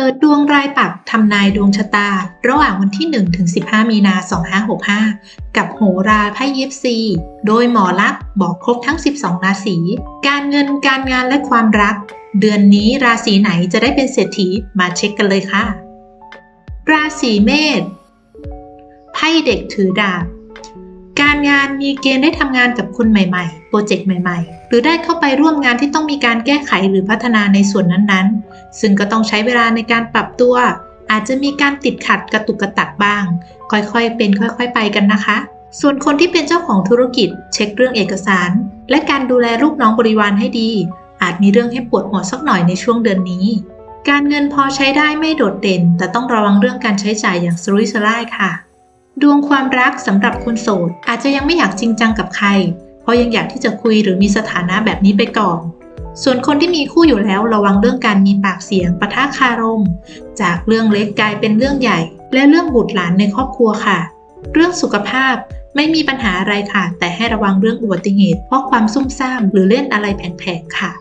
เปิดดวงรายปักทำนายดวงชะตา ระหว่างวันที่ 1 ถึง 15 มีนา 2565 กับโหราไพ่ยิปซี โดยหมอลักษ์บอกครบทั้ง 12 ราศี การเงินการงานและความรัก เดือนนี้ราศีไหนจะได้เป็นเศรษฐีมาเช็คกันเลยค่ะ ราศีเมษไพ่เด็กถือดาบารงานมีเกณฑ์ได้ทำงานกับคนใหม่ๆ โปรเจกต์ใหม่ๆ หรือได้เข้าไปร่วมงานที่ต้องมีการแก้ไขหรือพัฒนาในส่วนนั้นๆ ซึ่งก็ต้องใช้เวลาในการปรับตัว อาจจะมีการติดขัดกระตุกกระตักบ้าง ค่อยๆ เป็นค่อยๆ ไปกันนะคะ ส่วนคนที่เป็นเจ้าของธุรกิจ เช็คเรื่องเอกสาร และการดูแลลูกน้องบริวารให้ดี อาจมีเรื่องให้ปวดหัวสักหน่อยในช่วงเดือนนี้ การเงินพอใช้ได้ไม่โดดเด่น แต่ต้องระวังเรื่องการใช้จ่ายอย่างสุรุ่ยสุร่ายค่ะ ดวงความรักสำหรับคนโสด อาจจะยังไม่อยากจริงจังกับใคร เพราะยังอยากที่จะคุยหรือมีสถานะแบบนี้ไปก่อน ส่วนคนที่มีคู่อยู่แล้วระวังเรื่องการมีปากเสียงปะทะคารม จากเรื่องเล็กกลายเป็นเรื่องใหญ่ และเรื่องบุตรหลานในครอบครัวค่ะ เรื่องสุขภาพไม่มีปัญหาอะไรค่ะ แต่ให้ระวังเรื่องอุบัติเหตุเพราะความซุ่มซ่ามหรือเล่นอะไรแผลงๆค่ะ